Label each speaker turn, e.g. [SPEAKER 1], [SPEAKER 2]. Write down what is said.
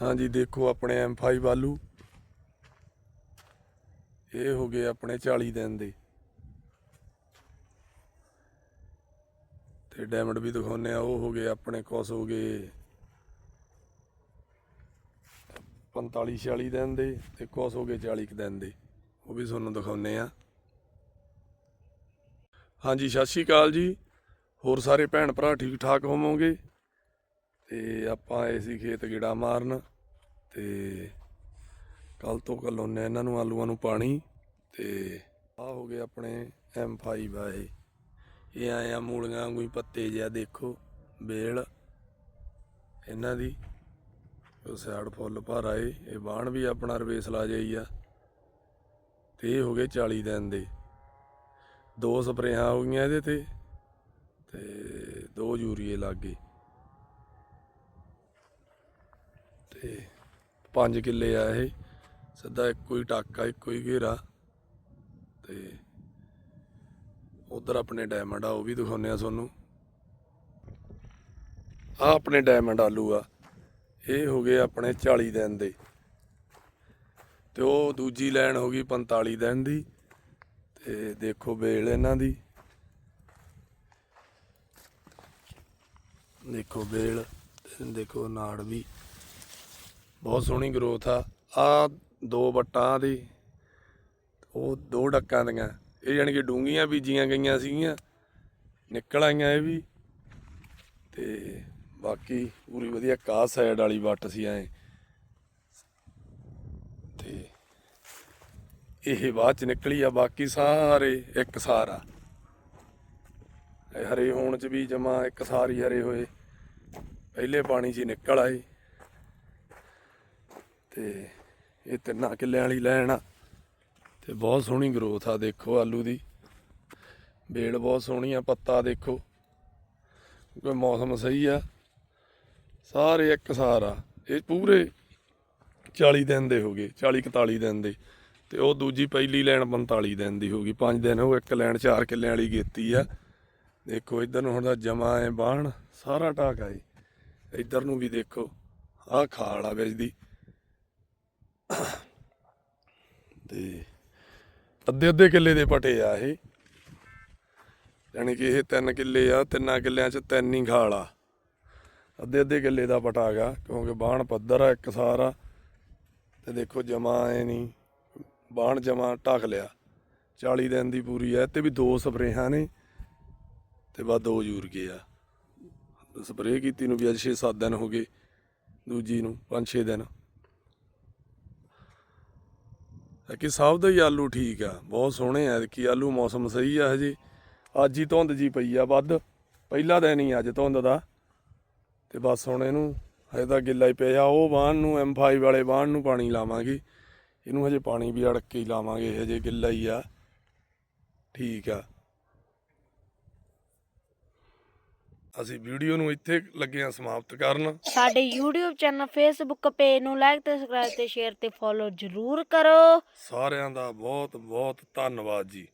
[SPEAKER 1] ਹਾਂਜੀ, ਦੇਖੋ ਆਪਣੇ M5 ਆਲੂ। ਇਹ ਹੋ ਗਏ ਆਪਣੇ 40 ਦਿਨ ਦੇ। ਤੇ ਡਾਇਮੰਡ ਵੀ ਦਿਖਾਉਨੇ ਆ ਉਹ ਹੋ ਗਏ ਆਪਣੇ ਕੁਛ ਹੋ ਗਏ 45 46 ਦਿਨ ਦੇ ਤੇ ਕੁਛ ਹੋ ਗਏ 40 ਕੁ ਦਿਨ ਦੇ। ਉਹ ਵੀ ਤੁਹਾਨੂੰ ਦਿਖਾਉਨੇ ਆ ਹਾਂਜੀ, ਸਤਿ ਸ਼੍ਰੀ ਅਕਾਲ ਜੀ। ਹੋਰ ਸਾਰੇ ਭੈਣ ਭਰਾ ਠੀਕ ਠਾਕ ਹੋਵੋਗੇ? ਤੇ ਆਪਾਂ ਆਏ ਸੀ ਖੇਤ ਗੇੜਾ ਮਾਰਨ ਤੇ ਕੱਲ ਤੋਂ ਕਲੋਨੇ ਇਹਨਾਂ ਨੂੰ, ਆਲੂਆਂ ਨੂੰ ਪਾਣੀ ਤੇ ਆ ਹੋ ਗਏ ਆਪਣੇ M5 ਆ ਇਹ। ਇਹ ਆਏ ਮੂਲੀਆਂ ਵਾਂਗੂ ਪੱਤੇ ਜਿਆ ਦੇਖੋ, ਬੇਲ ਇਹਨਾਂ ਦੀ। ਉਹ ਸਾਈਡ ਫੁੱਲ ਭਰ ਆਏ, ਇਹ ਬਾਣ ਵੀ ਆਪਣਾ ਰਵੇਸਲਾ ਜਾਈ ਆ। ਤੇ ਇਹ ਹੋ ਗਏ 40 ਦਿਨ ਦੇ। ਦੋ ਸਪਰੇਆਂ ਹੋ ਗਈਆਂ ਇਹਦੇ ਤੇ ਤੇ ਦੋ ਯੂਰੀਏ ਲੱਗ ਗਏ। ਤੇ 5 ਕਿੱਲੇ ਆ ਇਹ। ਸਿੱਧਾ ਇੱਕੋ ਹੀ ਟਾਕਾ, ਇੱਕੋ ਹੀ ਘੇਰਾ। ਤੇ ਉਧਰ ਆਪਣੇ ਡਾਇਮੰਡ ਆ, ਉਹ ਵੀ ਦਿਖਾਉਂਦੇ ਆ ਤੁਹਾਨੂੰ। ਆ ਆਪਣੇ ਡਾਇਮੰਡ ਆਲੂ ਆ। ਇਹ ਹੋ ਗਏ ਆਪਣੇ 40 ਦਿਨ ਦੇ। ਤੇ ਉਹ ਦੂਜੀ ਲਾਈਨ ਹੋ ਗਈ 45 ਦਿਨ ਦੀ। ਤੇ ਦੇਖੋ ਬੇਲ ਇਹਨਾਂ ਦੀ। ਦੇਖੋ ਬੇਲ ਤੇ ਦੇਖੋ ਨਾੜ ਵੀ। ਬਹੁਤ ਸੋਹਣੀ ਗਰੋਥ ਆ। ਆ ਦੋ ਵੱਟਾਂ ਦੀ, ਉਹ ਦੋ ਡੱਕਾਂ ਦੀਆਂ। ਇਹ ਜਾਣੀ ਕਿ ਡੂੰਗੀਆਂ ਬੀਜੀਆਂ ਗਈਆਂ ਸੀਗੀਆਂ, ਨਿਕਲ ਆਈਆਂ ਇਹ ਵੀ। ਤੇ ਬਾਕੀ ਪੂਰੀ ਵਧੀਆ ਕਾਹ ਸਾਈਡ ਵਾਲੀ ਵੱਟ ਸੀ ਐ। ਤੇ ਇਹ ਬਾਅਦ ਚ ਨਿਕਲੀ ਆ, ਬਾਕੀ ਸਾਰੇ ਇੱਕ ਸਾਰਾ ਇਹ ਹਰੇ ਹੋਣ ਚ ਵੀ ਜਮਾ ਇੱਕ ਸਾਰੀ ਹਰੇ ਹੋਏ। ਪਹਿਲੇ ਪਾਣੀ 'ਚ ਹੀ ਨਿਕਲ ਆਏ। ਤੇ ਇਹ ਤਿੰਨਾਂ ਕਿੱਲਿਆਂ ਵਾਲੀ ਲੈਣ ਆ। ਤੇ ਬਹੁਤ ਸੋਹਣੀ ਗਰੋਥ ਆ ਦੇਖੋ ਆਲੂ ਦੀ। ਬੇਲ ਬਹੁਤ ਸੋਹਣੀ ਆ, ਪੱਤਾ ਦੇਖੋ। ਕਿਉਂਕਿ ਮੌਸਮ ਸਹੀ ਆ। ਸਾਰੇ ਇੱਕ ਸਾਰ ਆ। ਇਹ ਪੂਰੇ 40 ਦਿਨ ਦੇ ਹੋ ਗਏ 40 41 ਦਿਨ ਦੇ। ਤੇ ਉਹ ਦੂਜੀ ਪਹਿਲੀ ਲੈਣ 45 ਦਿਨ ਦੀ ਹੋ ਗਈ। 5 ਦਿਨ ਉਹ ਇੱਕ ਲੈਣ 4 ਕਿੱਲਿਆਂ ਵਾਲੀ ਗੇਤੀ ਆ। ਦੇਖੋ ਇਧਰ ਨੂੰ ਹੁਣ ਦਾ ਜਮਾ ਹੈ ਬਾਣ ਸਾਰਾ ਢਾਕ ਆਏ ਇਧਰ ਨੂੰ ਵੀ ਦੇਖੋ, ਆਹ ਖਾਲ ਆ ਵਿੱਚ ਦੀ। ਤੇ ਅੱਧੇ ਅੱਧੇ ਕਿੱਲੇ ਦੇ ਪਟੇ ਆ ਇਹ। ਯਾਨੀ ਕਿ ਇਹ ਤਿੰਨ ਕਿੱਲੇ ਆ, ਤਿੰਨਾਂ ਕਿੱਲਿਆਂ 'ਚ ਤਿੰਨ ਹੀ ਖਾਲ ਆ। ਅੱਧੇ ਅੱਧੇ ਕਿੱਲੇ ਦਾ ਪਟਾ ਗਾ ਕਿਉਂਕਿ ਬਾਣ ਪੱਧਰ ਆ, ਇੱਕ ਸਾਰਾ ਤੇ ਦੇਖੋ ਜਮਾ ਐ ਨਹੀਂ, ਬਾਣ ਜਮਾ ਢੱਕ ਲਿਆ। 40 ਦਿਨ ਦੀ ਪੂਰੀ ਐ ਤੇ ਵੀ ਦੋ ਸਪਰੇਹਾਂ ਨੇ, ਤੇ ਬਾਅਦ ਦੋ ਯੂਰ ਗਏ ਆ। ਸਪਰੇਅ ਕੀਤੀ ਨੂੰ ਵੀ ਅੱਜ 6-7 ਦਿਨ ਹੋ ਗਏ, ਦੂਜੀ ਨੂੰ 5-6 ਦਿਨ ਹੈ ਕਿ ਸਭ ਦਾ ਹੀ ਆਲੂ ਠੀਕ ਆ, ਬਹੁਤ ਸੋਹਣੇ ਆ ਕਿ ਆਲੂ ਮੌਸਮ ਸਹੀ ਆ ਹਜੇ। ਅੱਜ ਹੀ ਧੁੰਦ ਜੀ ਪਈ ਆ ਵੱਧ, ਪਹਿਲਾ ਦਿਨ ਹੀ ਅੱਜ ਧੁੰਦ ਦਾ। ਤੇ ਬਸ ਹੁਣ ਇਹਨੂੰ ਹਜੇ ਤਾਂ ਗਿੱਲਾ ਹੀ ਪਿਆ, ਉਹ ਬਾਣ ਨੂੰ M5 ਵਾਲੇ ਬਾਣ ਨੂੰ ਪਾਣੀ ਲਾਵਾਂਗੇ। ਇਹਨੂੰ ਹਜੇ ਪਾਣੀ ਵੀ ਅੜਕ ਕੇ ਹੀ ਲਾਵਾਂਗੇ, ਹਜੇ ਗਿੱਲਾ ਹੀ ਆ। ਠੀਕ ਆ। ਅਸੀਂ ਵੀਡੀਓ ਨੂੰ ਇੱਥੇ ਲੱਗੇ ਆ ਸਮਾਪਤ ਕਰਨ।
[SPEAKER 2] ਸਾਡੇ YouTube ਚੈਨਲ Facebook ਪੇਜ ਨੂੰ ਲਾਈਕ ਤੇ ਸਬਸਕ੍ਰਾਈਬ ਤੇ ਸ਼ੇਅਰ ਤੇ ਫੋਲੋ ਜ਼ਰੂਰ ਕਰੋ।
[SPEAKER 1] ਸਾਰਿਆਂ ਦਾ ਬਹੁਤ ਬਹੁਤ ਧੰਨਵਾਦ ਜੀ।